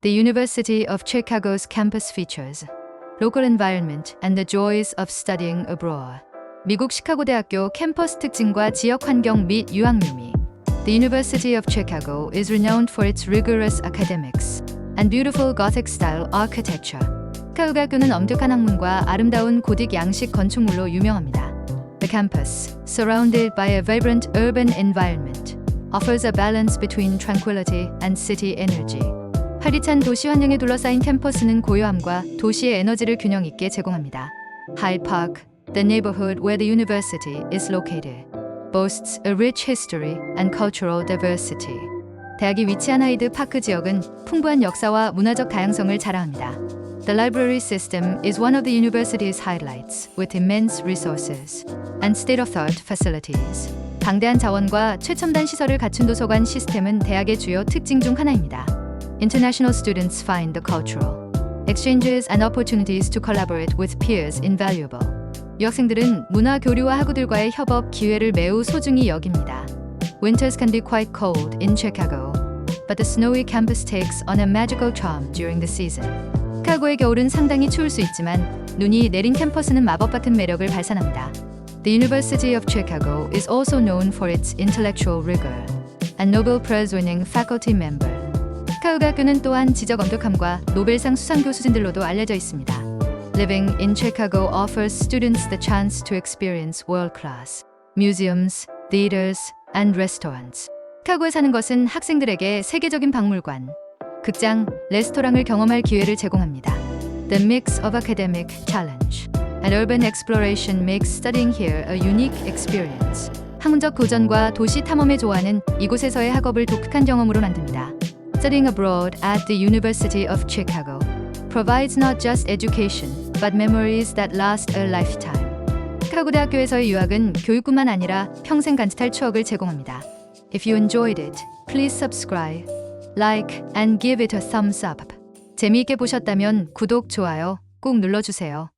The University of Chicago's campus features local environment and the joys of studying abroad. 미국 시카고 대학교 캠퍼스 특징과 지역 환경 및 유학 묘미. The University of Chicago is renowned for its rigorous academics and beautiful Gothic-style architecture. 시카고 대학교는 엄격한 학문과 아름다운 고딕 양식 건축물로 유명합니다. The campus, surrounded by a vibrant urban environment, offers a balance between tranquility and city energy. 활기찬 도시 환경에 둘러싸인 캠퍼스는 고요함과 도시의 에너지를 균형 있게 제공합니다. Hyde Park, the neighborhood where the university is located, boasts a rich history and cultural diversity. 대학이 위치한 하이드 파크 지역은 풍부한 역사와 문화적 다양성을 자랑합니다. The library system is one of the university's highlights, with immense resources and state-of-the-art facilities. 방대한 자원과 최첨단 시설을 갖춘 도서관 시스템은 대학의 주요 특징 중 하나입니다. International students find the cultural exchanges and opportunities to collaborate with peers invaluable. 유학생들은 문화 교류와 학우들과의 협업 기회를 매우 소중히 여깁니다. Winters can be quite cold in Chicago, but the snowy campus takes on a magical charm during the season. 시카고의 겨울은 상당히 추울 수 있지만 눈이 내린 캠퍼스는 마법 같은 매력을 발산합니다. The University of Chicago is also known for its intellectual rigor and Nobel Prize-winning faculty member. 시카고 대학교는 또한 지적 엄격함과 노벨상 수상 교수진들로도 알려져 있습니다. Living in Chicago offers students the chance to experience world-class museums, theaters, and restaurants. 시카고에 사는 것은 학생들에게 세계적인 박물관, 극장, 레스토랑을 경험할 기회를 제공합니다. The mix of academic challenge and urban exploration makes studying here a unique experience. 학문적 도전과 도시 탐험의 조화는 이곳에서의 학업을 독특한 경험으로 만듭니다. Studying abroad at the University of Chicago provides not just education, but memories that last a lifetime. 시카고 대학교에서의 유학은 교육뿐만 아니라 평생 간직할 추억을 제공합니다. If you enjoyed it, please subscribe, like, and give it a thumbs up. 재미있게 보셨다면 구독, 좋아요 꼭 눌러주세요.